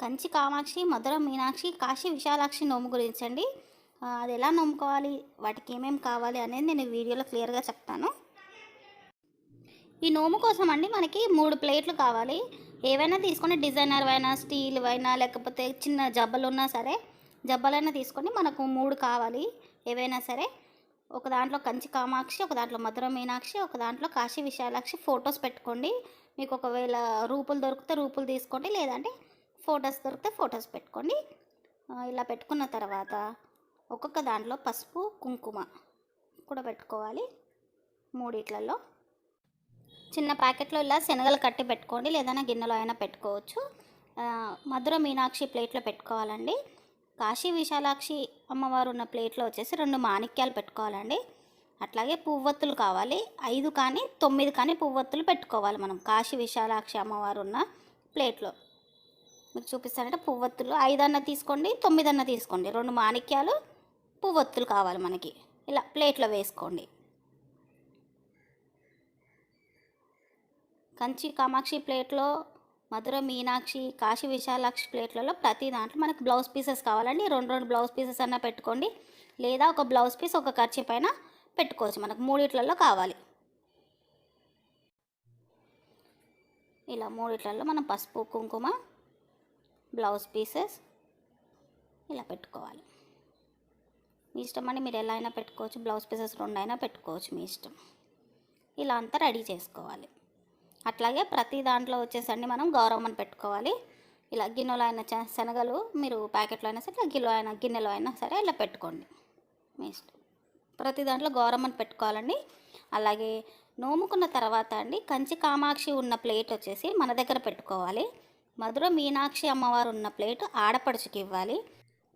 కంచి కామాక్షి మధుర మీనాక్షి కాశీ విశాలాక్షి నోము గురించి అండి అది ఎలా నోముకోవాలి వాటికి ఏమేమి కావాలి అనేది నేను వీడియోలో క్లియర్గా చెప్తాను. ఈ నోము కోసం అండి మనకి మూడు ప్లేట్లు కావాలి. ఏవైనా తీసుకొని డిజైనర్ అయినా స్టీల్ అయినా లేకపోతే చిన్న జబ్బలు ఉన్నా సరే జబ్బలైనా తీసుకొని మనకు మూడు కావాలి. ఏవైనా సరే ఒక దాంట్లో కంచి కామాక్షి ఒక దాంట్లో మధుర మీనాక్షి ఒక దాంట్లో కాశీ విశాలాక్షి ఫొటోస్ పెట్టుకోండి. మీకు ఒకవేళ రూపులు దొరికితే రూపులు తీసుకోండి లేదంటే ఫొటోస్ దొరికితే ఫొటోస్ పెట్టుకోండి ఇలా పెట్టుకున్న తర్వాత ఒక్కొక్క దాంట్లో పసుపు కుంకుమ కూడా పెట్టుకోవాలి మూడిట్లలో. చిన్న ప్యాకెట్లో ఇలా శనగలు కట్టి పెట్టుకోండి లేదన్నా గిన్నెలో అయినా పెట్టుకోవచ్చు. మధుర మీనాక్షి ప్లేట్లో పెట్టుకోవాలండి. కాశీ విశాలాక్షి అమ్మవారు ఉన్న ప్లేట్లో వచ్చేసి రెండు మాణిక్యాలు పెట్టుకోవాలండి. అట్లాగే పువ్వొత్తులు కావాలి ఐదు కానీ తొమ్మిది కానీ పువ్వొత్తులు పెట్టుకోవాలి మనం కాశీ విశాలాక్షి అమ్మవారు ఉన్న ప్లేట్లో. మీకు చూపిస్తానంటే పువ్వొత్తులు. ఐదన్న తీసుకోండి తొమ్మిదన్న తీసుకోండి. రెండు మాణిక్యాలు పువ్వొత్తులు కావాలి మనకి. ఇలా ప్లేట్లో వేసుకోండి. కంచి కామాక్షి ప్లేట్లో మధుర మీనాక్షి కాశీ విశాలాక్షి ప్లేట్లలో ప్రతి దాంట్లో మనకు బ్లౌజ్ పీసెస్ కావాలండి. రెండు రెండు బ్లౌజ్ పీసెస్ అన్న పెట్టుకోండి. లేదా ఒక బ్లౌజ్ పీస్ ఒక ఖర్చు పైన పెట్టుకోవచ్చు. మనకు మూడిట్లలో కావాలి. ఇలా మూడిట్లలో మనం పసుపు కుంకుమ బ్లౌజ్ పీసెస్ ఇలా పెట్టుకోవాలి. మీ ఇష్టం అండి మీరు ఎలా అయినా పెట్టుకోవచ్చు బ్లౌజ్ పీసెస్ రెండు అయినా పెట్టుకోవచ్చు మీ ఇష్టం. ఇలా అంతా రెడీ చేసుకోవాలి. అట్లాగే ప్రతి దాంట్లో వచ్చేసండి మనం గౌరవం పెట్టుకోవాలి. ఇలా గిన్నెలో అయినా శనగలు మీరు ప్యాకెట్లో అయినా సరే గిన్నెలో అయినా గిన్నెలో అయినా సరే ఇలా పెట్టుకోండి మీ ఇష్టం. ప్రతి దాంట్లో గౌరమ్మని పెట్టుకోవాలండి. అలాగే నోముకున్న తర్వాత అండి కంచి కామాక్షి ఉన్న ప్లేట్ వచ్చేసి మన దగ్గర పెట్టుకోవాలి. మధుర మీనాక్షి అమ్మవారు ఉన్న ప్లేట్ ఆడపడుచుకి ఇవ్వాలి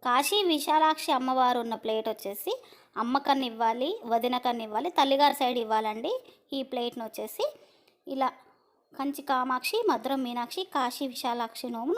కాశీ విశాలాక్షి అమ్మవారు ఉన్న ప్లేట్ వచ్చేసి అమ్మకన్ని ఇవ్వాలి వదినకన్ని ఇవ్వాలి తల్లిగారి సైడ్ ఇవ్వాలండి. ఈ ప్లేట్ను వచ్చేసి ఇలా కంచి కామాక్షి మధుర మీనాక్షి కాశీ విశాలాక్షి నోము